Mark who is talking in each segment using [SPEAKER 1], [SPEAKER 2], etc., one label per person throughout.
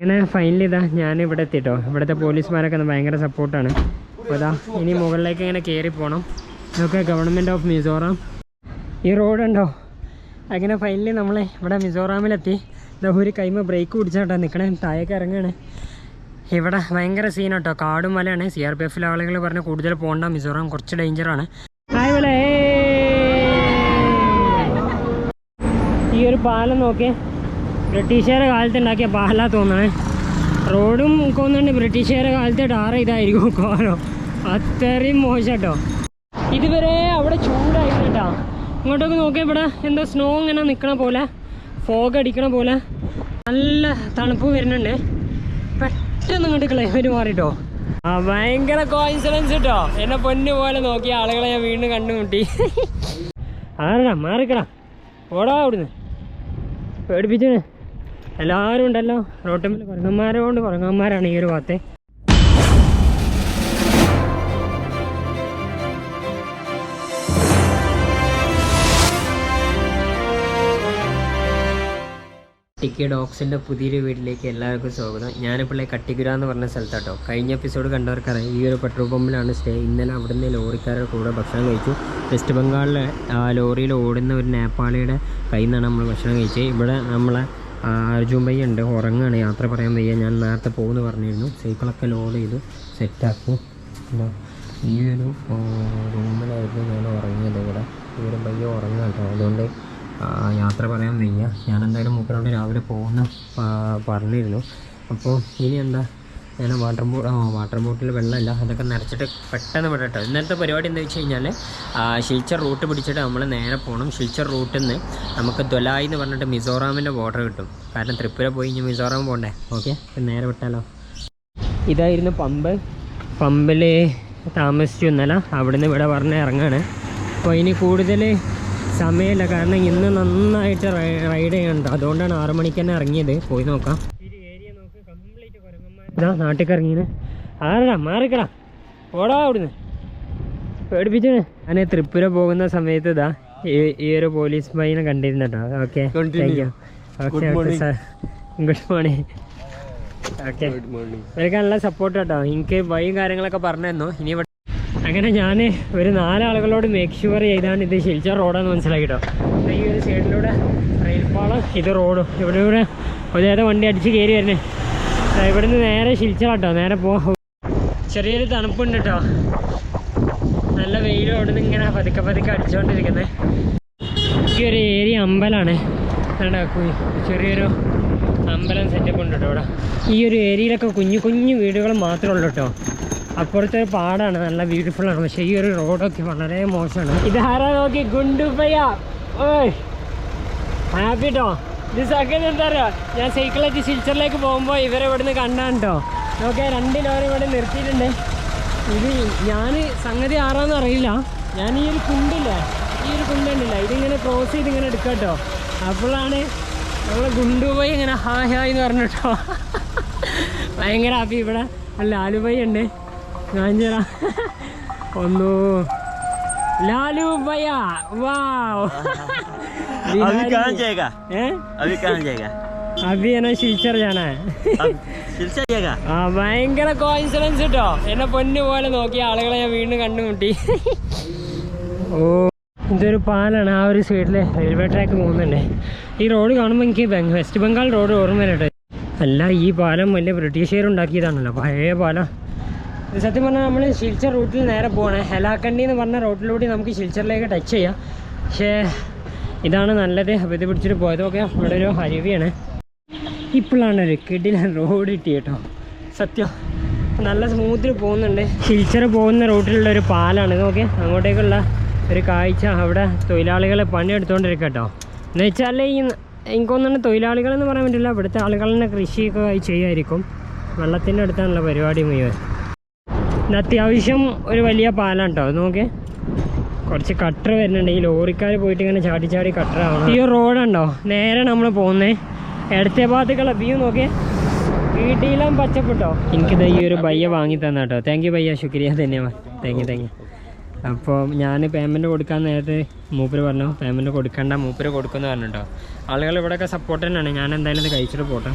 [SPEAKER 1] ഇങ്ങനെ ഫൈനലി ഇതാ ഞാൻ ഇവിടെ എത്തിട്ടോ. ഇവിടുത്തെ പോലീസുമാരൊക്കെ ഭയങ്കര സപ്പോർട്ടാണ് അപ്പോൾ ഇതാ ഇനി മുകളിലേക്ക് ഇങ്ങനെ കയറി പോകണം ഇതൊക്കെ ഗവൺമെന്റ് ഓഫ് മിസോറാം. ഈ റോഡുണ്ടോ അങ്ങനെ ഫൈനലി നമ്മൾ ഇവിടെ മിസോറാമിലെത്തി. ഇതാ ഒരു കൈമ ബ്രേക്ക് പിടിച്ചാട്ടോ നിൽക്കണേ താഴേക്ക് ഇറങ്ങുകയാണ് ഇവിടെ ഭയങ്കര സീനാട്ടോ കാടും മലയാണ്. സി ആർ പി എഫിലെ ആളുകൾ പറഞ്ഞ് കൂടുതൽ പോകണ്ട മിസോറാം കുറച്ച് ഡേഞ്ചറാണ് ഈ ഒരു പാലം നോക്കിയേ. ബ്രിട്ടീഷുകാരുടെ കാലത്ത് ഉണ്ടാക്കിയ പാലാ തോന്നണേ. റോഡും കൊന്നുണ്ട് ബ്രിട്ടീഷുകാരുടെ കാലത്ത് ടാർ ഇതായിരിക്കും കോലോ. അത്രയും മോശം കേട്ടോ ഇതുവരെ അവിടെ ചൂടായിരുന്നു കേട്ടോ ഇങ്ങോട്ടൊക്കെ നോക്കിയാൽ ഇവിടെ എന്തോ സ്നോ ഇങ്ങനെ നിൽക്കണ പോലെ ഫോഗ് അടിക്കണ പോലെ നല്ല തണുപ്പ് വരുന്നുണ്ട്. പെട്ടെന്ന് ഇങ്ങോട്ട് ക്ലൈമറ്റ് മാറിട്ടോ. ആ ഭയങ്കര കോയിൻസിഡൻസ് കേട്ടോ എന്നെ പൊന്നു പോലെ നോക്കിയ ആളുകളെ ഞാൻ വീണ്ടും കണ്ടുമുട്ടി. ആരടാ മാറിക്കടാ. ഓടാ അവിടുന്ന്. പേടിപ്പിച്ചു എല്ലാവരും ഉണ്ടല്ലോ. റോട്ടുമ്പിൽ കുരങ്ങന്മാരോണ്ട് കുരങ്ങന്മാരാണ് ഈ ഒരു ഭാഗത്തെ. ടിക്കി ഡോഗ്സിന്റെ പുതിയൊരു വീട്ടിലേക്ക് എല്ലാവർക്കും സ്വാഗതം. ഞാനിപ്പോൾ കട്ടിഗുര എന്ന് പറഞ്ഞ സ്ഥലത്താട്ടോ. കഴിഞ്ഞ എപ്പിസോഡ് കണ്ടവർക്കറിയാം ഈ ഒരു പെട്രോൾ പമ്പിലാണ് സ്റ്റേ ഇന്നലെ അവിടുന്ന് ലോറിക്കാരുടെ കൂടെ ഭക്ഷണം കഴിച്ചു. വെസ്റ്റ് ബംഗാളിലെ ആ ലോറിയിൽ ഓടുന്ന ഒരു നേപ്പാളിയുടെ കയ്യിൽ നിന്നാണ് നമ്മൾ ഭക്ഷണം കഴിച്ചത്. ഇവിടെ നമ്മളെ അർജുൻ ഭയ്യ ഉണ്ട് ഉറങ്ങാണ് യാത്ര പറയാൻ വയ്യ. ഞാൻ നേരത്തെ പോകുമെന്ന് പറഞ്ഞിരുന്നു. സൈക്കിളൊക്കെ ലോഡ് ചെയ്തു സെറ്റാക്കി ഈ ഒരു റൂമിലായിരുന്നു ഞാൻ ഉറങ്ങിയത് ഇവിടെ. ഈ ഒരു പയ്യ ഉറങ്ങാം കേട്ടോ. അതുകൊണ്ട് യാത്ര പറയാൻ വയ്യ. ഞാൻ എന്തായാലും മൂപ്പരോട് രാവിലെ പോകുന്ന പറഞ്ഞിരുന്നു. അപ്പോൾ ഇനി എന്താ? ഞാൻ വാട്ടർ ബോ വാട്ടർ ബോട്ടിൽ വെള്ളമില്ല. അതൊക്കെ നിറച്ചിട്ട് പെട്ടെന്ന് വിടട്ടോ കേട്ടോ ഇന്നത്തെ പരിപാടി എന്താ വെച്ച് കഴിഞ്ഞാൽ ഷിൽച്ചർ റൂട്ട് പിടിച്ചിട്ട് നമ്മൾ നേരെ പോകണം ഷിൽച്ചർ റൂട്ടിൽ നിന്ന് നമുക്ക് ദൊലായി എന്ന് പറഞ്ഞിട്ട് മിസോറാമിന്റെ ബോർഡർ കിട്ടും. കാരണം ത്രിപുര പോയി ഇനി മിസോറാം പോകണ്ടേ ഓക്കെ? നേരെ വിട്ടാലോ? ഇതായിരുന്നു പമ്പ്. പമ്പിൽ താമസിച്ചു ഇന്നലെ. അവിടുന്ന് ഇവിടെ പറഞ്ഞ് ഇറങ്ങാണ്. അപ്പോൾ ഇനി കൂടുതൽ സമയമില്ല. കാരണം ഇന്ന് നന്നായിട്ട് റൈഡ് ചെയ്യണ്ട അതുകൊണ്ടാണ് ആറ് മണിക്ക് തന്നെ ഇറങ്ങിയത്. പോയി നോക്കാം. ഇതാ നാട്ടിൽ ഇറങ്ങിയത് ആരടാ? മാറിക്കടാ. ഓടാ അവിടുന്ന്. പേടിപ്പിച്ചു ഞാൻ ത്രിപുര പോകുന്ന സമയത്ത് ഇതാ ഈ ഒരു പോലീസ് ബൈനെ കണ്ടിരുന്നു കേട്ടോ. Okay. Thank you okay okay sir good morning okay. ഇവർക്ക് നല്ല സപ്പോർട്ട് കേട്ടോ. എനിക്ക് വഴിയും കാര്യങ്ങളൊക്കെ പറഞ്ഞു തന്നു ഇനി അങ്ങനെ ഞാൻ ഒരു നാലാളുകളോട് മേക്ക് ഷുവർ ചെയ്താണ് ഇത് ശിൽച്ച റോഡാന്ന് മനസ്സിലാക്കി കേട്ടോ ഈ ഒരു സൈഡിലൂടെ റെയിൽപാളം ഇത് റോഡും ഇവിടെ ഇവിടെ ഒരേതെ വണ്ടി അടിച്ച് കയറി വരുന്നേ ദാ ഇവിടുന്ന് നേരെ ശിൽച്ചറാട്ടോ നേരെ പോ ചെറിയൊരു തണുപ്പുണ്ട് കേട്ടോ നല്ല വെയിലും അവിടെ നിന്ന് ഇങ്ങനെ പതുക്കെ പതുക്കെ അടിച്ചുകൊണ്ടിരിക്കുന്നത് ഈ ഒരു ഏരിയ അമ്പലമാണ് ചെറിയൊരു അമ്പലം സെറ്റപ്പ് ഉണ്ട് കേട്ടോ ഇവിടെ. ഈ ഒരു ഏരിയയിലൊക്കെ കുഞ്ഞു കുഞ്ഞു വീടുകൾ മാത്രമേ ഉള്ളൂ കേട്ടോ അപ്പുറത്തെ ഒരു പാടാണ് നല്ല ബ്യൂട്ടിഫുൾ ആണ്. പക്ഷേ ഈ ഒരു റോഡൊക്കെ വളരെ മോശമാണ്. ഇത് ആരാ നോക്കി? ഗുണ്ടുപ്പയ്യ. ഓയ് ഹാപ്പി കേട്ടോ സെക്കൻഡ് എന്താ പറയുക ഞാൻ സൈക്കിളായിട്ട് സിൽച്ചറിലേക്ക് പോകുമ്പോൾ ഇവരെ ഇവിടുന്ന് കണ്ടാണ് കേട്ടോ നോക്കിയാൽ രണ്ട് ലോറി ഇവിടെ നിർത്തിയിട്ടുണ്ട്. ഇത് ഞാൻ സംഗതി ആറാന്ന് അറിയില്ല. ഞാൻ ഈ ഒരു കുണ്ടില്ല? ഈ ഒരു കുണ്ടുണ്ടല്ല ഇതിങ്ങനെ ക്രോസ് ചെയ്ത് ഇങ്ങനെ എടുക്കാം കേട്ടോ അപ്പോഴാണ് നമ്മൾ ഗുണ്ടുപോയി ഇങ്ങനെ ഹായ് ഹായ് എന്ന് പറഞ്ഞിട്ടോ ഭയങ്കര ഹാപ്പി ഇവിടെ. ലാലുബൈ ഉണ്ട്. കാഞ്ചറ ഒന്നു. ലാലുബയ്യ വാവ്
[SPEAKER 2] अभी कहाँ जाएगा
[SPEAKER 1] ഏ
[SPEAKER 2] अभी कहाँ जाएगा
[SPEAKER 1] അഭി എന്നാ ശിൽച്ചർ ഞാനാ
[SPEAKER 2] अब सिलचा जाएगा
[SPEAKER 1] ആ ഭയങ്കര കോയിൻസിഡൻസ് കേട്ടോ എന്നെ പൊന്നു പോലെ നോക്കിയ ആളുകളെ ഞാൻ വീണ്ടും കണ്ടുമുട്ടി ഓ ഇതൊരു പാലാണ് ആ ഒരു സൈഡിൽ റെയിൽവേ ട്രാക്ക് പോകുന്നുണ്ട് ഈ റോഡ് കാണുമ്പോൾ എനിക്ക് ബംഗ- വെസ്റ്റ് ബംഗാൾ റോഡ് ഓർമ്മ വരട്ടെ അല്ല ഈ പാലം വലിയ ബ്രിട്ടീഷുകാർ ഉണ്ടാക്കിയതാണല്ലോ പഴയ പാലം ഇത് സത്യം പറഞ്ഞാൽ നമ്മൾ ശിൽച്ചർ റൂട്ടിൽ നേരെ പോകണേ ഹെലാക്കണ്ടി എന്ന് പറഞ്ഞ റോട്ടിലൂടെ നമുക്ക് ശിൽച്ചറിലേക്ക് ടച്ച് ചെയ്യാം പക്ഷേ ഇതാണ് നല്ലത്. അപ്പോൾ ഇത് പിടിച്ചിട്ട് പോയതൊക്കെ ഇവിടെ ഒരു അരുവിയാണ് ഇപ്പോഴാണ് ഒരു കിടില റോഡ് കിട്ടി കേട്ടോ. സത്യം നല്ല സ്മൂത്തിൽ പോകുന്നുണ്ട്. ഹിൽച്ചർ പോകുന്ന റൂട്ടിലുള്ള ഒരു പാലാണ്. ഇത് നോക്കിയേ അങ്ങോട്ടേക്കുള്ള ഒരു കാഴ്ച. അവിടെ തൊഴിലാളികളെ പണിയെടുത്തുകൊണ്ടിരിക്കുക കേട്ടോ. എന്ന് വെച്ചാൽ ഈ എനിക്കൊന്നും തൊഴിലാളികളെന്ന് പറയാൻ പറ്റില്ല. ഇവിടുത്തെ ആളുകൾ തന്നെ കൃഷിയൊക്കെ ചെയ്യുമായിരിക്കും. വെള്ളത്തിന്റെ അടുത്താണല്ലോ പരിപാടി മുഴുവൻ. അത്യാവശ്യം ഒരു വലിയ പാലാണ് കേട്ടോ. അത് നോക്കിയേ കുറച്ച് കട്ടർ വരുന്നുണ്ട്. ഈ ലോറിക്കാർ പോയിട്ട് ഇങ്ങനെ ചാടി ചാടി കട്ടർ ആവണം. ഈ റോഡുണ്ടോ നേരെ നമ്മൾ പോകുന്നേ ഇടത്തെ ഭാഗത്തേക്കുള്ള വ്യൂ നോക്കിയേ. വീട്ടിലും പച്ചപ്പെട്ടോ എനിക്കിത് ഈ ഒരു ബയ്യ വാങ്ങി തന്ന കേട്ടോ താങ്ക് യു ബയ്യ ശുക്രിയ ധന്യവാദ് താങ്ക് യു താങ്ക് യു അപ്പോൾ ഞാൻ പേയ്മെന്റ് കൊടുക്കാൻ നേരത്തെ മൂപ്പര് പറഞ്ഞു പേയ്മെന്റ് കൊടുക്കണ്ട മൂപ്പര് കൊടുക്കുമെന്ന് പറഞ്ഞിട്ടോ. ആളുകൾ ഇവിടെയൊക്കെ സപ്പോർട്ട് തന്നെയാണ്. ഞാൻ എന്തായാലും ഇത് കഴിച്ചിട്ട് പോട്ടെ.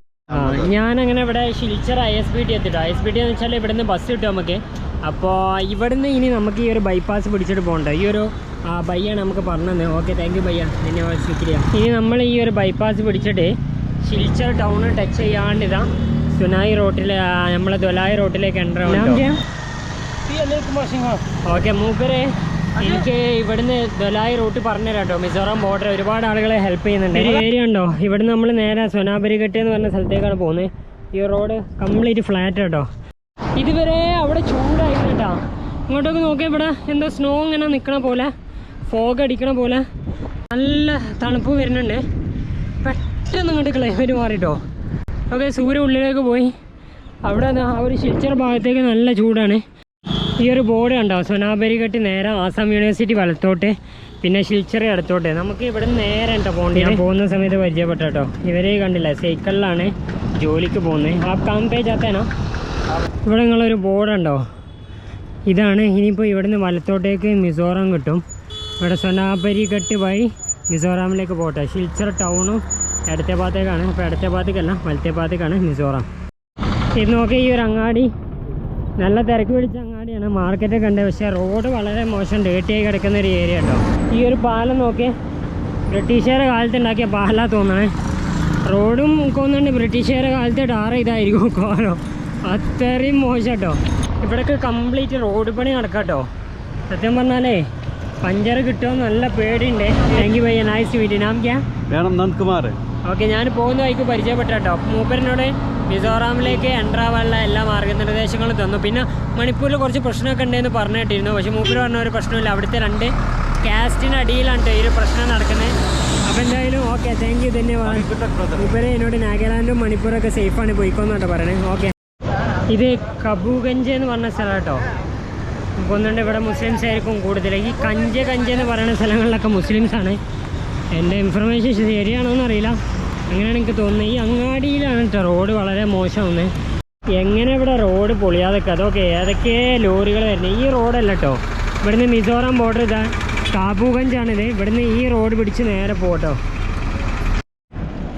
[SPEAKER 1] ഞാനങ്ങനെ ഇവിടെ Silchar I S B T എത്തിട്ടോ. I S B T എന്ന് വെച്ചാൽ ഇവിടുന്ന് ബസ് കിട്ടും നമുക്ക്. അപ്പോൾ ഇവിടുന്ന് ഇനി നമുക്ക് ഈ ഒരു ബൈപ്പാസ് പിടിച്ചിട്ട് പോകണ്ട? ഈ ഒരു ബയ്യാണ് നമുക്ക് പറഞ്ഞത്. ഓക്കെ താങ്ക് യു ബയ്യ. നിന്നെ ശുക്രിയ. ഇനി നമ്മൾ ഈ ഒരു ബൈപ്പാസ് പിടിച്ചിട്ട് ഷിൽച്ചർ ടൗൺ ടച്ച് ചെയ്യാണ്ട് ഇതാ സുനായി റോട്ടിലെ നമ്മളെ ദൊലായി റോട്ടിലേക്ക് എന്റർ ഓക്കെ മൂപ്പരെ എനിക്ക് ഇവിടുന്ന് ദൊലായി റൂട്ട് പറഞ്ഞു കേട്ടോ മിസോറാം ബോർഡർ ഒരുപാട് ആളുകളെ ഹെൽപ്പ് ചെയ്യുന്നുണ്ട്. ഒരു ഏരിയ ഉണ്ടോ? ഇവിടുന്ന് നമ്മൾ നേരെ സൊനാബരിഘട്ട് എന്ന് പറഞ്ഞ സ്ഥലത്തേക്കാണ് പോകുന്നത്. ഈ റോഡ് കംപ്ലീറ്റ് ഫ്ലാറ്റ് കേട്ടോ ഇതുവരെ അവിടെ ചൂടായിരുന്നു കേട്ടോ ഇങ്ങോട്ടൊക്കെ നോക്കിയാൽ ഇവിടെ എന്തോ സ്നോ ഇങ്ങനെ നിൽക്കണ പോലെ ഫോഗ് അടിക്കണ പോലെ നല്ല തണുപ്പ് വരുന്നുണ്ട്. പെട്ടെന്ന് ഇങ്ങോട്ട് ക്ലൈമറ്റ് മാറിട്ടോ. ഓക്കെ സൂര്യ ഉള്ളിലേക്ക് പോയി. അവിടെ ആ ഒരു ശിൽച്ചർ ഭാഗത്തേക്ക് നല്ല ചൂടാണ്. ഈ ഒരു ബോർഡ് കണ്ടോ? കെട്ടി നേരെ ആസാം യൂണിവേഴ്സിറ്റി വലത്തോട്ട് പിന്നെ ശിൽച്ചറി അടുത്തോട്ട് നമുക്ക് ഇവിടെ നേരെ ഉണ്ടോ പോകേണ്ടി ഞാൻ പോകുന്ന സമയത്ത് പരിചയപ്പെട്ടോ ഇവരെ കണ്ടില്ല? സൈക്കിളിലാണ് ജോലിക്ക് പോകുന്നത്. ആ കാം പേജ് ആത്തേനോ ഇവിടെ നിങ്ങളൊരു ബോർഡ് ഉണ്ടോ? ഇതാണ് ഇനിയിപ്പോൾ ഇവിടുന്ന് വലത്തോട്ടേക്ക് മിസോറാം കിട്ടും. ഇവിടെ സൊനാബരിഘട്ട് വഴി മിസോറാമിലേക്ക് പോട്ടെ. ശിൽച്ചർ ടൗണും ഇടത്തെ ഭാഗത്തേക്കാണ്. അപ്പോൾ ഇടത്തെ ഭാഗത്തേക്കല്ല വലത്തെ ഭാഗത്തേക്കാണ് മിസോറാം. ഇത് നോക്കി ഈ ഒരു അങ്ങാടി. നല്ല തിരക്ക് പിടിച്ച അങ്ങാടിയാണ്. മാർക്കറ്റൊക്കെ ഉണ്ട്. പക്ഷേ റോഡ് വളരെ മോശം ഡേട്ടിയായി കിടക്കുന്ന ഒരു ഏരിയ കേട്ടോ ഈ ഒരു പാലം നോക്കി. ബ്രിട്ടീഷുകാരുടെ കാലത്ത് ഉണ്ടാക്കിയ പാലാ തോന്നണേ. റോഡും കൊന്നുണ്ട് ബ്രിട്ടീഷുകാരുടെ കാലത്തെ ടാർ ഇതായിരിക്കും. കോലോ. അത്രയും മോശം കേട്ടോ ഇവിടെയൊക്കെ കംപ്ലീറ്റ് റോഡ് പണി നടക്കാട്ടോ സത്യം പറഞ്ഞാലേ പഞ്ചർ കിട്ടുമോ നല്ല പേടിയുണ്ട്. താങ്ക് യു ഭയ്യ നൈസ് വീഡിയോ നാം ക്യാ
[SPEAKER 2] വേണം നന്ദകുമാർ.
[SPEAKER 1] ഓക്കെ ഞാൻ പോകുന്ന വഴിക്ക് പരിചയപ്പെട്ടോ മൂപ്പരനോട് മിസോറാമിലേക്ക് എന്റർ ആവാനുള്ള എല്ലാ മാർഗനിർദ്ദേശങ്ങളും തന്നു. പിന്നെ മണിപ്പൂരിൽ കുറച്ച് പ്രശ്നമൊക്കെ ഉണ്ടെന്ന് പറഞ്ഞിട്ടിരുന്നു. പക്ഷേ മൂപ്പര് പറഞ്ഞ ഒരു പ്രശ്നമില്ല. അവിടുത്തെ രണ്ട് കാസ്റ്റിന് അടിയിലാണ് ഈ ഒരു പ്രശ്നം നടക്കുന്നത് അപ്പോൾ എന്തായാലും ഓക്കെ താങ്ക് യു ധന്യവാദം. മൂപ്പരെ എന്നോട് നാഗാലാൻഡും മണിപ്പൂരൊക്കെ സേഫാണ് പോയിക്കോന്നു കേട്ടോ പറയണേ. ഓക്കെ ഇത് കബൂഗഞ്ച് എന്ന് പറഞ്ഞ സ്ഥലം കേട്ടോ ഒന്നുണ്ട് ഇവിടെ മുസ്ലിംസ് ആയിരിക്കും കൂടുതൽ. ഈ കഞ്ച കഞ്ച എന്ന് പറയുന്ന സ്ഥലങ്ങളിലൊക്കെ മുസ്ലിംസ് ആണ്. എന്റെ ഇൻഫർമേഷൻ ശരിയാണോന്ന് എന്നറിയില്ല അങ്ങനെയാണ് എനിക്ക് തോന്നുന്നത്? ഈ അങ്ങാടിയിലാണ് കേട്ടോ റോഡ് വളരെ മോശമാണ് എങ്ങനെ ഇവിടെ റോഡ് പൊളിയാതൊക്കെ അതൊക്കെ ഏതൊക്കെ ലോറികൾ വരുന്നത്? ഈ റോഡല്ല കേട്ടോ. ഇവിടുന്ന് മിസോറാം ബോർഡർ ഇതാ. കാബൂഗഞ്ചാണിത് ഇവിടുന്ന് ഈ റോഡ് പിടിച്ച് നേരെ പോട്ടോ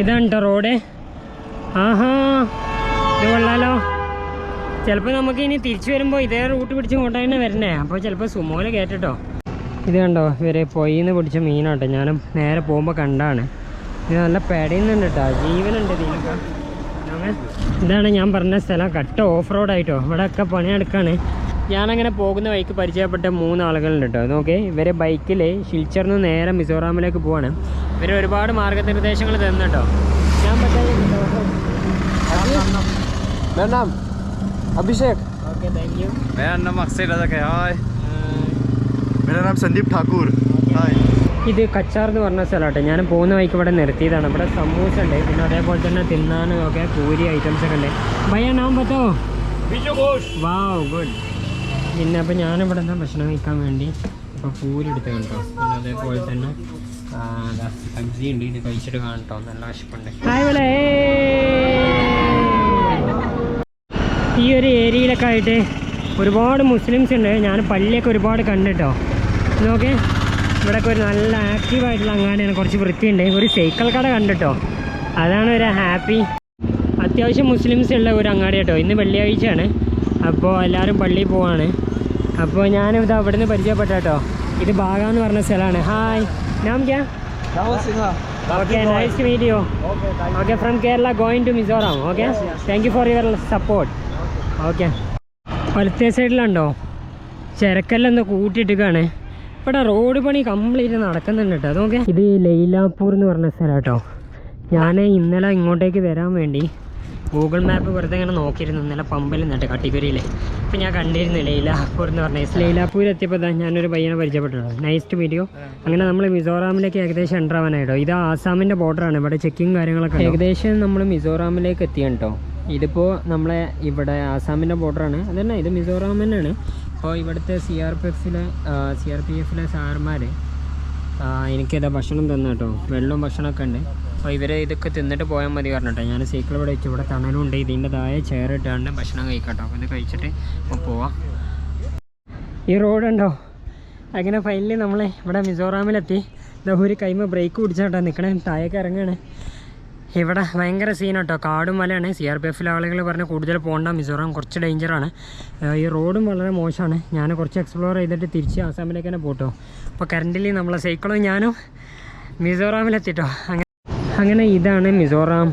[SPEAKER 1] ഇതാണ് കേട്ടോ റോഡ്. ആഹാ. ഇത് കൊള്ളാലോ. ചിലപ്പോൾ നമുക്ക് ഇനി തിരിച്ചു വരുമ്പോൾ ഇതേ റൂട്ട് പിടിച്ച് കൊണ്ടു തന്നെ വരണേ. അപ്പോൾ ചിലപ്പോൾ സുമോല കയറ്റട്ടോ ഇത് കണ്ടോ ഇവരെ പൊയ്യിന്ന് പിടിച്ച മീനാട്ടോ. ഞാൻ നേരെ പോകുമ്പോൾ കണ്ടാണ്. ഇത് നല്ല പെടയുന്നുണ്ട് കേട്ടോ ജീവനുണ്ട് ഇതിനൊക്കെ. ഇതാണ് ഞാൻ പറഞ്ഞ സ്ഥലം. കട്ട ഓഫ് റോഡ് ആയിട്ടോ. ഇവിടെ ഒക്കെ പണിയെടുക്കാണ്. ഞാനങ്ങനെ പോകുന്ന വഴിക്ക് പരിചയപ്പെട്ട മൂന്ന് ആളുകളുണ്ട് കേട്ടോ നോക്കേ ഇവരെ ബൈക്കിൽ ഷിൽച്ചറിന് നേരെ മിസോറാമിലേക്ക് പോവാണ്. ഇവർ ഒരുപാട് മാർഗനിർദ്ദേശങ്ങൾ തന്നു കേട്ടോ ഞാൻ പറ്റാ
[SPEAKER 3] अभिषेक
[SPEAKER 1] ഓക്കെ താങ്ക് യു
[SPEAKER 2] मेरा नाम अक्षय रजक है हाय मेरा नाम संदीप ठाकुर हाय
[SPEAKER 1] ഇത് കച്ചാർ എന്ന് പറഞ്ഞ സ്ഥലമാട്ടെ ഞാൻ പോകുന്ന വഴിക്ക് ഇവിടെ നിർത്തിയതാണ് ഇവിടെ സമൂസ ഉണ്ട് പിന്നെ അതേപോലെ തന്നെ തിന്നാനും ഒക്കെ പൂരി ഐറ്റംസ് ഒക്കെ ഉണ്ട് ഭയ്യ നാം പറ്റോ വാവ് ഗുഡ് പിന്നെ അപ്പോൾ ഞാനിവിടെ എന്താ ഭക്ഷണം കഴിക്കാൻ വേണ്ടി ഇപ്പോൾ പൂരി എടുത്ത് കണ്ടോ പിന്നെ അതേപോലെ തന്നെ ആ, ദാ സബ്ജി ഉണ്ട് ഇത് കഴിച്ചിട്ട് കാണട്ടോ നല്ല വിശപ്പുണ്ട് ഈ ഒരു ഏരിയയിലൊക്കെ ആയിട്ട് ഒരുപാട് മുസ്ലിംസ് ഉണ്ട്. ഞാൻ പള്ളിയൊക്കെ ഒരുപാട് കണ്ടിട്ടോ. നോക്കേ. ഇവിടെയൊക്കെ ഒരു നല്ല ആക്റ്റീവായിട്ടുള്ള അങ്ങാടിയാണ്. കുറച്ച് വൃത്തിയുണ്ട്. ഒരു സൈക്കിൾ കട കണ്ടിട്ടോ. അതാണ് ഒരു ഹാപ്പി. അത്യാവശ്യം മുസ്ലിംസ് ഉള്ള ഒരു അങ്ങാടി കേട്ടോ. ഇന്ന് വെള്ളിയാഴ്ചയാണ്. അപ്പോൾ എല്ലാവരും പള്ളിയിൽ പോവാണ്. അപ്പോൾ ഞാനിത് അവിടെ നിന്ന് പരിചയപ്പെട്ട കേട്ടോ. ഇത് ബാഗ എന്ന് പറഞ്ഞ സ്ഥലമാണ്. ഹായ് നാം nice okay from Kerala going to Mizoram okay thank you for your support okay. വലത്തെ സൈഡിലുണ്ടോ? ചിരക്കെല്ലാം ഒന്ന് കൂട്ടിയിട്ടിക്കാണ് ഇവിടെ റോഡ് പണി കംപ്ലീറ്റ് നടക്കുന്നുണ്ട് കേട്ടോ. അതൊക്കെ ഇത് ലൈലാപൂർ എന്ന് പറഞ്ഞ സ്ഥലം കേട്ടോ. ഞാൻ ഇന്നലെ ഇങ്ങോട്ടേക്ക് വരാൻ വേണ്ടി ഗൂഗിൾ മാപ്പ് വെറുതെ ഇങ്ങനെ നോക്കിയിരുന്നു. ഇന്നലെ പമ്പിൽ നിന്നിട്ട് കട്ടിക്കുരിയിൽ അപ്പം ഞാൻ കണ്ടിരുന്നു ലൈലാപൂർ എന്ന് പറഞ്ഞ സ്ഥലം. ലൈലാപൂർ എത്തിയപ്പോൾ ഞാനൊരു പയ്യനെ പരിചയപ്പെട്ടു നൈസ് ടു വീഡിയോ അങ്ങനെ നമ്മൾ മിസോറാമിലേക്ക് ഏകദേശം എന്റർ ആവാനായിട്ടോ ഇത് ആസാമിന്റെ ബോർഡറാണ് ഇവിടെ ചെക്കിങ് കാര്യങ്ങളൊക്കെ. ഏകദേശം നമ്മൾ മിസോറാമിലേക്ക് എത്തിയാണ് കേട്ടോ. ഇതിപ്പോൾ നമ്മളെ ഇവിടെ ആസാമിന്റെ ബോർഡറാണ് അതന്നെ ഇത് മിസോറാം തന്നെയാണ്. അപ്പോൾ ഇവിടുത്തെ സി ആർ പി എഫിലെ സി ആർ പി എഫിലെ സാർമാർ എനിക്കിതാ ഭക്ഷണം തന്നു കേട്ടോ. വെള്ളവും ഭക്ഷണമൊക്കെ ഉണ്ട്. അപ്പോൾ ഇവരെ ഇതൊക്കെ തിന്നിട്ട് പോയാൽ മതി പറഞ്ഞിട്ടോ. ഞാൻ സൈക്കിൾ ഇവിടെ വെച്ച് ഇവിടെ തണലുണ്ട്. ഇതിന്റെ താഴെ ചെയർ ഇട്ടാണ്ട് ഭക്ഷണം കഴിക്കട്ടോ അപ്പോൾ ഇത് കഴിച്ചിട്ട് പോവാം. ഈ റോഡുണ്ടോ അങ്ങനെ ഫൈനലി നമ്മളെ ഇവിടെ മിസോറാമിലെത്തി. ഒരു കൈമ ബ്രേക്ക് പിടിച്ചാട്ടോ നിൽക്കണേ താഴേക്ക് ഇറങ്ങാണ്. ഇവിടെ ഭയങ്കര സീൻ കേട്ടോ കാടും മലയാണ്. സി ആർ പി എഫിലെ ആളുകൾ പറഞ്ഞ് കൂടുതൽ പോകണ്ട. മിസോറാം കുറച്ച് ഡേഞ്ചറാണ് ഈ റോഡും വളരെ മോശമാണ്. ഞാൻ കുറച്ച് എക്സ്പ്ലോർ ചെയ്തിട്ട് തിരിച്ച് ആസാമിലേക്ക് തന്നെ പോട്ടോ. അപ്പോൾ കറണ്ടിൽ നമ്മളെ സൈക്കിളും ഞാനും മിസോറാമിലെത്തിട്ടോ. അങ്ങനെ അങ്ങനെ ഇതാണ് മിസോറാം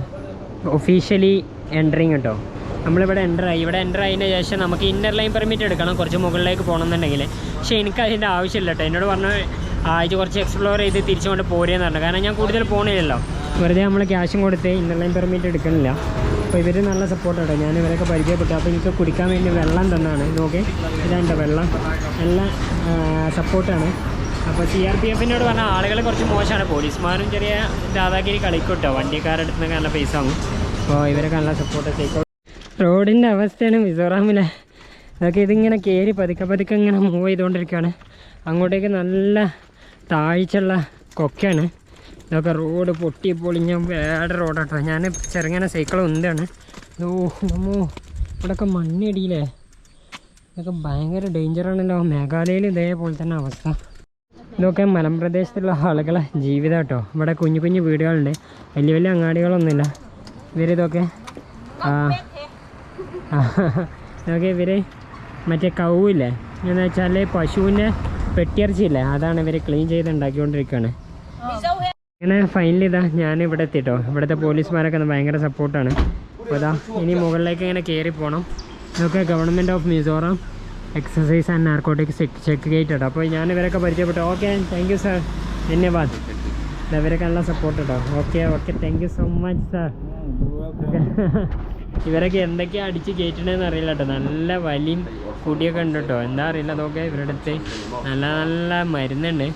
[SPEAKER 1] ഒഫീഷ്യലി എൻട്രിങ് കേട്ടോ നമ്മളിവിടെ എന്റർ ആയി. ഇവിടെ എന്റർ ആയതിന് ശേഷം നമുക്ക് ഇന്നർ ലൈൻ പെർമിറ്റ് എടുക്കണം. കുറച്ച് മുകളിലേക്ക് പോകണമെന്നുണ്ടെങ്കിൽ പക്ഷേ എനിക്ക് അതിന്റെ ആവശ്യമില്ല കേട്ടോ എന്നോട് പറഞ്ഞു ആഴ്ച കുറച്ച് എക്സ്പ്ലോർ ചെയ്ത് തിരിച്ചുകൊണ്ട് പോരുകയെന്ന് പറഞ്ഞു. കാരണം ഞാൻ കൂടുതൽ പോകണില്ലല്ലോ വെറുതെ നമ്മൾ ക്യാഷും കൊടുത്ത് ഇന്നർലൈൻ പെർമിറ്റ് എടുക്കണില്ല. അപ്പോൾ ഇവർ നല്ല സപ്പോർട്ട് കേട്ടോ ഞാൻ ഇവരൊക്കെ പരിചയപ്പെട്ടു. അപ്പോൾ എനിക്ക് കുടിക്കാൻ വേണ്ടി വെള്ളം തന്നാണ്. നോക്കി ഇതാണ്ട് വെള്ളം. നല്ല സപ്പോർട്ടാണ് അപ്പോൾ സി ആർ പി എഫിനോട് പറഞ്ഞാൽ ആളുകൾ കുറച്ച് മോശമാണ്. പോലീസുമാരും ചെറിയ ദാദാഗിരി കളിക്കൂട്ടോ. കേട്ടോ വണ്ടിക്കാരുടെ അടുത്ത് നല്ല പൈസ ആവും അപ്പോൾ ഇവരൊക്കെ നല്ല സപ്പോർട്ട് ചെയ്യും റോഡിന്റെ അവസ്ഥയാണ് മിസോറാമിലെ. അതൊക്കെ ഇതിങ്ങനെ കയറി പതുക്കെ പതുക്കെ ഇങ്ങനെ മൂവ് ചെയ്തുകൊണ്ടിരിക്കുകയാണ് അങ്ങോട്ടേക്ക് നല്ല താഴ്ചയുള്ള കൊക്കയാണ്. ഇതൊക്കെ റോഡ് പൊട്ടി പൊളിഞ്ഞ വേറെ റോഡാട്ടോ ഞാൻ ചെറുങ്ങനെ സൈക്കിൾ ഉന്താണ്. ഓ നമ്മോ ഇവിടെയൊക്കെ മണ്ണിടിയില്ലേ? ഇതൊക്കെ ഭയങ്കര ഡേഞ്ചറാണല്ലോ മേഘാലയയിൽ ഇതേപോലെ തന്നെ അവസ്ഥ. ഇതൊക്കെ മലമ്പ്രദേശത്തുള്ള ആളുകളെ ജീവിതം കേട്ടോ ഇവിടെ കുഞ്ഞു കുഞ്ഞു വീടുകളുണ്ട്. വലിയ വലിയ അങ്ങാടികളൊന്നുമില്ല. ഇവരിതൊക്കെ ഇതൊക്കെ ഇവർ മറ്റേ കൗവില്ലേ? എന്ന് വെച്ചാൽ പശുവിന്റെ പെട്ടിയിറച്ചിയില്ലേ? അതാണ് ഇവർ ക്ലീൻ ചെയ്ത് ഉണ്ടാക്കിക്കൊണ്ടിരിക്കുകയാണ് അങ്ങനെ ഫൈനലി ഇതാ ഞാൻ ഇവിടെ എത്തിട്ടോ. ഇവിടുത്തെ പോലീസുമാരൊക്കെ ഭയങ്കര സപ്പോർട്ടാണ്. അപ്പോൾ ഇതാ ഇനി മുകളിലേക്ക് ഇങ്ങനെ കയറി പോകണം ഇതൊക്കെ government of Mizoram excise and narcotics check gate ആട്ടോ അപ്പോൾ ഞാൻ ഇവരൊക്കെ പരിചയപ്പെട്ടു. ഓക്കെ താങ്ക് യു സാർ ധന്യവാദ്. ഇവരൊക്കെ നല്ല സപ്പോർട്ട് കേട്ടോ okay okay thank you so much sir ഇവരൊക്കെ എന്തൊക്കെയാണ് അടിച്ച് കയറ്റണേന്ന് അറിയില്ല കേട്ടോ നല്ല വലിയ കുടിയൊക്കെ ഉണ്ട് കേട്ടോ എന്താ അറിയില്ല അതൊക്കെ ഇവരുടെ അടുത്ത് നല്ല നല്ല മരുന്നുണ്ട്.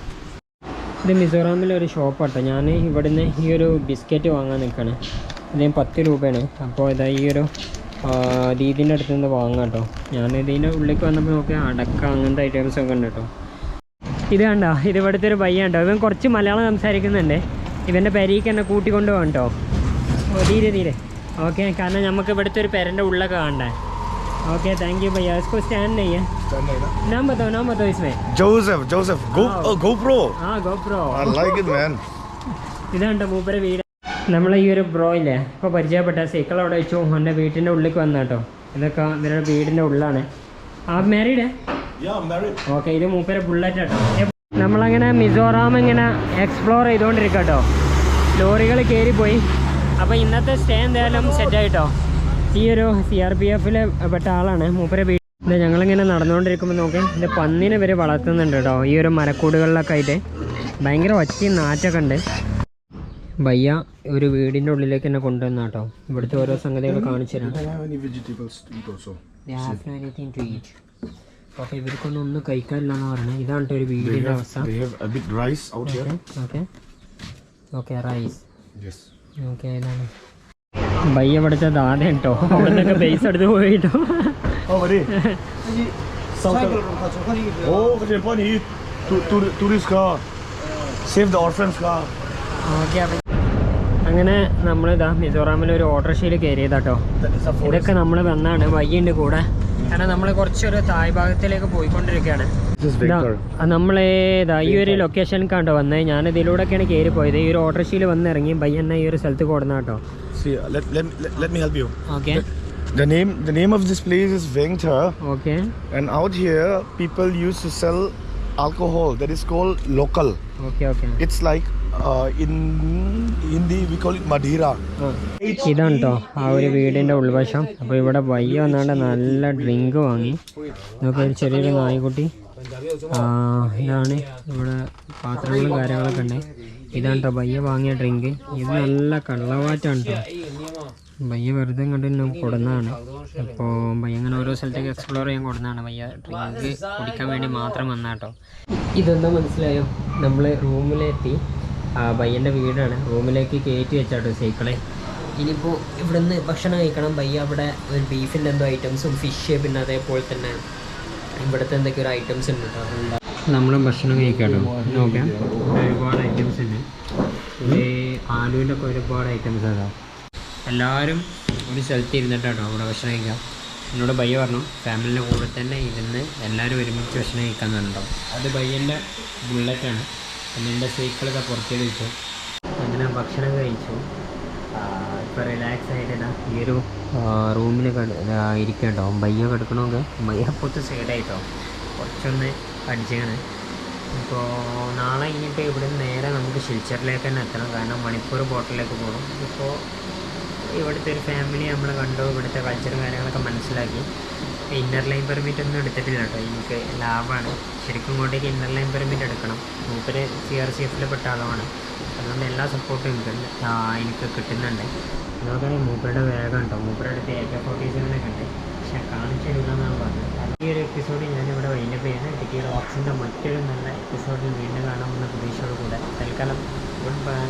[SPEAKER 1] ഇത് മിസോറാമിലെ ഒരു ഷോപ്പ് കേട്ടോ ഞാൻ ഇവിടുന്ന് ഈ ഒരു ബിസ്ക്കറ്റ് വാങ്ങാൻ നിൽക്കുകയാണ് ഇതിന് പത്ത് രൂപയാണ്. അപ്പോൾ ഇതാ ഈ ഒരു ദീദിന്റെ അടുത്ത് നിന്ന് വാങ്ങാം കേട്ടോ ഞാൻ ഇതിന്റെ ഉള്ളിലേക്ക് വന്നപ്പോൾ നോക്കി അടക്ക അങ്ങനത്തെ ഐറ്റംസ് ഒക്കെ ഉണ്ട് കേട്ടോ. ഇത് കണ്ടോ? ഇത് ഇവിടുത്തെ ഒരു പയ്യ ഉണ്ടോ ഇവൻ കുറച്ച് മലയാളം സംസാരിക്കുന്നുണ്ട്. ഇവന്റെ പെരീക്ക് എന്നെ കൂട്ടിക്കൊണ്ട് പോകാം കേട്ടോ. ഓ തീരെ തീരെ ഓക്കെ കാരണം നമുക്ക് ഇവിടുത്തെ ഒരു പെരന്റെ ഉള്ളൊക്കെ കാണണ്ടേ? ഓക്കെ താങ്ക് യു भैया इसको स्टैंड नहीं है नाम बताओ नाम बताओ इसमें
[SPEAKER 2] Joseph, Joseph, Go,
[SPEAKER 1] Wow.
[SPEAKER 2] oh, GoPro.
[SPEAKER 1] हाँ GoPro
[SPEAKER 2] I like it, man.
[SPEAKER 1] ഇതാണ്ടോ മൂപ്പരെ വീട് നമ്മളെ ഈ ഒരു ബ്രോ ഇല്ലേ ഇപ്പോൾ പരിചയപ്പെട്ട സൈക്കിൾ അവിടെ വെച്ചു എൻ്റെ വീട്ടിൻ്റെ ഉള്ളിലേക്ക് വന്ന കേട്ടോ ഇതൊക്കെ ഇവരുടെ വീടിൻ്റെ ഉള്ളിലാണ് ആ married
[SPEAKER 2] Yeah, I'm married.
[SPEAKER 1] Okay ഇത് മൂപ്പരെ ബുള്ളറ്റ് കേട്ടോ നമ്മളങ്ങനെ മിസോറാം ഇങ്ങനെ എക്സ്പ്ലോർ ചെയ്തുകൊണ്ടിരിക്കുക കേട്ടോ ലോറികൾ കയറിപ്പോയി അപ്പോൾ ഇന്നത്തെ സ്റ്റേ എന്തായാലും സെറ്റായിട്ടോ ഈ ഒരു സി ആർ പി എഫിൽ പെട്ട ആളാണ്. മൂപ്പരെ വീട്ടിൽ ഞങ്ങളിങ്ങനെ നടന്നുകൊണ്ടിരിക്കുമ്പോൾ നോക്കി ഇത് പന്നിനെ വരെ വളർത്തുന്നുണ്ട് കേട്ടോ. ഈ ഒരു മരക്കൂടുകളിലൊക്കെ ആയിട്ട് ഭയങ്കര ഒച്ചയും നാറ്റൊക്കെ ഉണ്ട്. ഭയ്യ ഒരു വീടിന്റെ ഉള്ളിലേക്ക് തന്നെ കൊണ്ടുവന്ന കേട്ടോ. ഇവിടുത്തെ ഓരോ സംഗതികൾ കാണിച്ചു തരാം. ഓക്കെ ഇവർക്കൊന്നും ഒന്നും കഴിക്കാനില്ലെന്ന് പറഞ്ഞു. ഇതാണ് ഒരു വീടിന്റെ അവസ്ഥ. Okay okay raise. ഓക്കെ ഇതാണ്. ഭയ്യ ഇവിടുത്തെ ദാദ കേട്ടോ. അവിടെ നിന്നൊക്കെ പൈസ എടുത്ത് അപ്പം അങ്ങനെ നമ്മളിതാ മിസോറാമിൽ ഒരു ഓട്ടോറിക്ഷയിൽ കയറിയതാട്ടോ. ഇതൊക്കെ നമ്മൾ വന്നാണ് വയ്യുണ്ട് കൂടെ. കാരണം നമ്മൾ കുറച്ചൊരു തായ് ഭാഗത്തിലേക്ക് പോയിക്കൊണ്ടിരിക്കുകയാണ് നമ്മളേതാ ഈ ഒരു ലൊക്കേഷൻ കണ്ടോ വന്നത് ഞാൻ ഇതിലൂടെയൊക്കെയാണ് കയറി പോയത് ഈ ഒരു ഓട്ടോറിക്ഷയിൽ വന്നിറങ്ങി ഇറങ്ങി എന്നെ ഈ ഒരു സ്ഥലത്ത് കൊടുന്ന കേട്ടോ. Okay
[SPEAKER 2] The name the name of this place is Vengta,
[SPEAKER 1] Okay.
[SPEAKER 2] and out here people used to sell alcohol that is called local.
[SPEAKER 1] Okay, okay.
[SPEAKER 2] It's like uh, in Hindi we call it Madhira.
[SPEAKER 1] ഇതാണ് കേട്ടോ ആ ഒരു വീടിന്റെ ഉൾവശം. അപ്പോൾ ഇവിടെ വയ്യ വന്നാണ്ട് നല്ല ഡ്രിങ്ക് വാങ്ങി. ഇതൊക്കെ ചെറിയൊരു നായ്ക്കുട്ടി. ഇതാണ് ഇവിടെ പാത്രങ്ങളും കാര്യങ്ങളൊക്കെ ഉണ്ട്. ഇതാണ് കേട്ടോ ബയ്യ വാങ്ങിയ ഡ്രിങ്ക് ഇത് നല്ല കള്ളവാറ്റാണ് കേട്ടോ ബയ്യ വെറുതെ കണ്ട് ഞാൻ കൊടുന്നതാണ്. അപ്പോൾ ബയ്യ അങ്ങനെ ഓരോ സ്ഥലത്തേക്ക് എക്സ്പ്ലോർ ചെയ്യാൻ കൊടുന്നതാണ്. ബയ്യ ഡ്രിങ്ക് കുടിക്കാൻ വേണ്ടി മാത്രം വന്നാട്ടോ. ഇതെന്താ മനസ്സിലായോ? നമ്മൾ റൂമിലെത്തി. ആ ബയ്യന്റെ വീടാണ്. റൂമിലേക്ക് കയറ്റി വെച്ചാട്ടോ സൈക്കിളെ. ഇനിയിപ്പോൾ ഇവിടുന്ന് ഭക്ഷണം കഴിക്കണം. ബയ്യ അവിടെ ഒരു ബീഫിന്റെ എന്തോ ഐറ്റംസും ഫിഷ് പിന്നെ അതേപോലെ തന്നെ ഇവിടുത്തെ എന്തൊക്കെ ഒരു ഐറ്റംസ് ഉണ്ട് കേട്ടോ നമ്മൾ ഭക്ഷണം കഴിക്കാട്ടോ. നോക്കാം. ഒരുപാട് ഐറ്റംസ് ഉണ്ട്. ഇത് ആലുവിന്റെ ഒക്കെ ഒരുപാട് ഐറ്റംസ് അതാ എല്ലാവരും ഒരു സ്ഥലത്ത് ഇരുന്നിട്ടാട്ടോ അവിടെ ഭക്ഷണം കഴിക്കാം എന്നോട് ബയ്യ പറഞ്ഞു ഫാമിലിന്റെ കൂടെ തന്നെ ഇരുന്ന് എല്ലാവരും ഒരുമിച്ച് ഭക്ഷണം കഴിക്കാൻ പറഞ്ഞിട്ടോ? അത് ബയ്യന്റെ ബുള്ളറ്റാണ് പിന്നെ എന്റെ സൈക്കിളൊക്കെ പുറത്തേക്ക് കഴിച്ചു അങ്ങനെ ഭക്ഷണം കഴിച്ചു. ഇപ്പോൾ റിലാക്സ് ആയിട്ട് ഇതാ ഈ ഒരു റൂമിൽ ഇരിക്കട്ടോ ബയ്യ കിടക്കണമെങ്കിൽ ബയ്യ പൊത്ത് സൈഡായിട്ടോ കുറച്ചൊന്ന് അടിച്ചാണ്. ഇപ്പോൾ നാളെ കഴിഞ്ഞിട്ട് ഇവിടെ നേരെ നമുക്ക് ഷിൽച്ചറിലേക്ക് തന്നെ എത്തണം. കാരണം മണിപ്പൂർ ബോട്ടിലേക്ക് പോകണം ഇപ്പോൾ ഇവിടുത്തെ ഒരു ഫാമിലി നമ്മൾ കണ്ടു. ഇവിടുത്തെ കൾച്ചറും കാര്യങ്ങളൊക്കെ മനസ്സിലാക്കി. ഇന്നർ ലൈൻ പെർമിറ്റ് ഒന്നും എടുത്തിട്ടില്ല കേട്ടോ. എനിക്ക് ലാഭമാണ് ശരിക്കും ഇങ്ങോട്ടേക്ക് ഇന്നർ ലൈൻ പെർമിറ്റ് എടുക്കണം. മൂപ്പര് സി ആർ സി എഫിൽ പെട്ട ആളാണ്. അതുകൊണ്ട് എല്ലാ സപ്പോർട്ടും എനിക്ക് എനിക്ക് കിട്ടുന്നുണ്ട്. അതുപോലെ മൂപ്പരുടെ വേഗം ഉണ്ടോ മൂപ്പരുടെ അടുത്ത് എ കെ ഫോർട്ടി സെവനൊക്കെ ഉണ്ട്. പക്ഷെ കാണിച്ചു പറഞ്ഞത്. ഈ ഒരു എപ്പിസോഡ് ഞാനിവിടെ വൈൻഡപ്പ് ചെയ്യുന്നത് ടിക്കിയുടെ ഓപ്ഷന്റെ മറ്റൊരു നല്ല എപ്പിസോഡിൽ വീണ്ടും കാണാമെന്ന പ്രതീക്ഷയോടുകൂടെ. തൽക്കാലം ഗുഡ് ബൈ